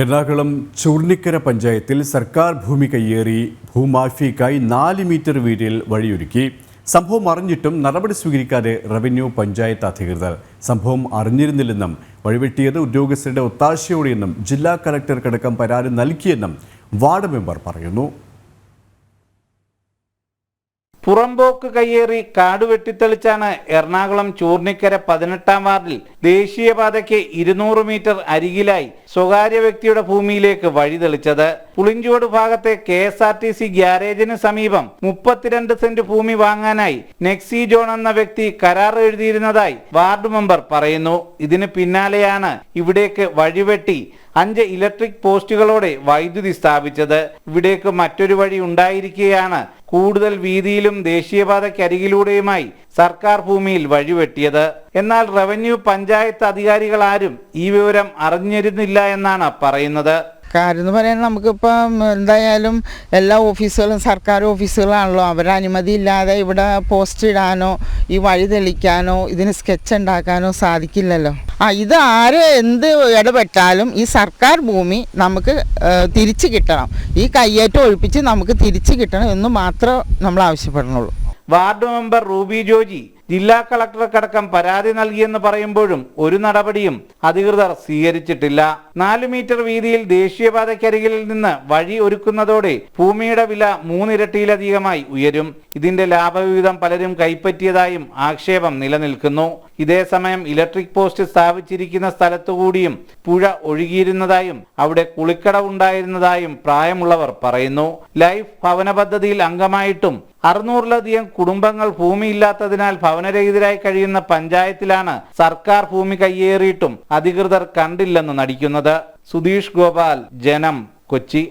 എറണാകുളം ചൂർണിക്കര പഞ്ചായത്തിൽ സർക്കാർ ഭൂമി കയ്യേറി ഭൂമാഫിയക്കായി നാല് മീറ്റർ വീതിയിൽ വഴിയൊരുക്കി. സംഭവം അറിഞ്ഞിട്ടും നടപടി സ്വീകരിക്കാതെ റവന്യൂ പഞ്ചായത്ത് അധികൃതർ. സംഭവം അറിഞ്ഞിരുന്നില്ലെന്നും വഴിവെട്ടിയത് ഉദ്യോഗസ്ഥരുടെ ഒത്താശയോടെയെന്നും ജില്ലാ കലക്ടർക്കടക്കം പരാതി നൽകിയെന്നും വാർഡ് മെമ്പർ പറയുന്നു. പുറമ്പോക്ക് കയ്യേറി കാട് വെട്ടിത്തെളിച്ചാണ് എറണാകുളം ചൂർണിക്കര പതിനെട്ടാം വാർഡിൽ ദേശീയപാതയ്ക്ക് ഇരുന്നൂറ് മീറ്റർ അരികിലായി സ്വകാര്യ വ്യക്തിയുടെ ഭൂമിയിലേക്ക് വഴി തെളിച്ചത് പുളിഞ്ചോട് ഭാഗത്തെ K S R T C ഗ്യാരേജിന് സമീപം മുപ്പത്തിരണ്ട് സെന്റ് ഭൂമി വാങ്ങാനായി നെക്സി ജോൺ എന്ന വ്യക്തി കരാർ എഴുതിയിരുന്നതായി വാർഡ് മെമ്പർ പറയുന്നു. ഇതിന് പിന്നാലെയാണ് ഇവിടേക്ക് വഴിവെട്ടി അഞ്ച് ഇലക്ട്രിക് പോസ്റ്റുകളോടെ വൈദ്യുതി സ്ഥാപിച്ചത്. ഇവിടേക്ക് മറ്റൊരു വഴി ഉണ്ടായിരിക്കെയാണ് കൂടുതൽ വീതിയിലും ദേശീയപാതയ്ക്കരികിലൂടെയുമായി സർക്കാർ ഭൂമിയിൽ വഴിവെട്ടിയത്. എന്നാൽ റവന്യൂ പഞ്ചായത്ത് അധികാരികൾ ആരും ഈ വിവരം അറിഞ്ഞിരുന്നില്ല എന്നാണ് പറയുന്നത്. കാര്യം എന്ന് പറയാൻ നമുക്കിപ്പം എന്തായാലും എല്ലാ ഓഫീസുകളും സർക്കാർ ഓഫീസുകളാണല്ലോ. അവരുടെ അനുമതി ഇല്ലാതെ ഇവിടെ പോസ്റ്റ് ഇടാനോ ഈ വഴി തെളിക്കാനോ ഇതിന് സ്കെച്ച് ഉണ്ടാക്കാനോ സാധിക്കില്ലല്ലോ. ആ ഇത് ആര് എന്ത് ഇടപെട്ടാലും ഈ സർക്കാർ ഭൂമി നമുക്ക് തിരിച്ചു കിട്ടണം. ഈ കയ്യേറ്റം ഒഴിപ്പിച്ച് നമുക്ക് തിരിച്ചു കിട്ടണം എന്ന് മാത്രം നമ്മൾ ആവശ്യപ്പെടുന്നുള്ളൂ. വാർഡ് മെമ്പർ റൂബി ജോജി ജില്ലാ കളക്ടർക്കടക്കം പരാതി നൽകിയെന്ന് പറയുമ്പോഴും ഒരു നടപടിയും അധികൃതർ സ്വീകരിച്ചിട്ടില്ല. നാല് മീറ്റർ വീതിയിൽ ദേശീയപാതയ്ക്കരികിൽ നിന്ന് വഴി ഒരുക്കുന്നതോടെ ഭൂമിയുടെ വില മൂന്നിരട്ടിയിലധികമായി ഉയരും. ഇതിന്റെ ലാഭവിഹിതം പലരും കൈപ്പറ്റിയതായും ആക്ഷേപം നിലനിൽക്കുന്നു. ഇതേസമയം ഇലക്ട്രിക് പോസ്റ്റ് സ്ഥാപിച്ചിരിക്കുന്ന സ്ഥലത്തുകൂടിയും പുഴ ഒഴുകിയിരുന്നതായും അവിടെ കുളിക്കട ഉണ്ടായിരുന്നതായും പ്രായമുള്ളവർ പറയുന്നു. ലൈഫ് ഭവന പദ്ധതിയിൽ അംഗമായിട്ടും അറുന്നൂറിലധികം കുടുംബങ്ങൾ ഭൂമിയില്ലാത്തതിനാൽ ഭവനരഹിതരായി കഴിയുന്ന പഞ്ചായത്തിലാണ് സർക്കാർ ഭൂമി കയ്യേറിയിട്ടും അധികൃതർ കണ്ടില്ലെന്ന് നടിക്കുന്നത്. സുധീഷ് ഗോപാൽ ജനം കൊച്ചി.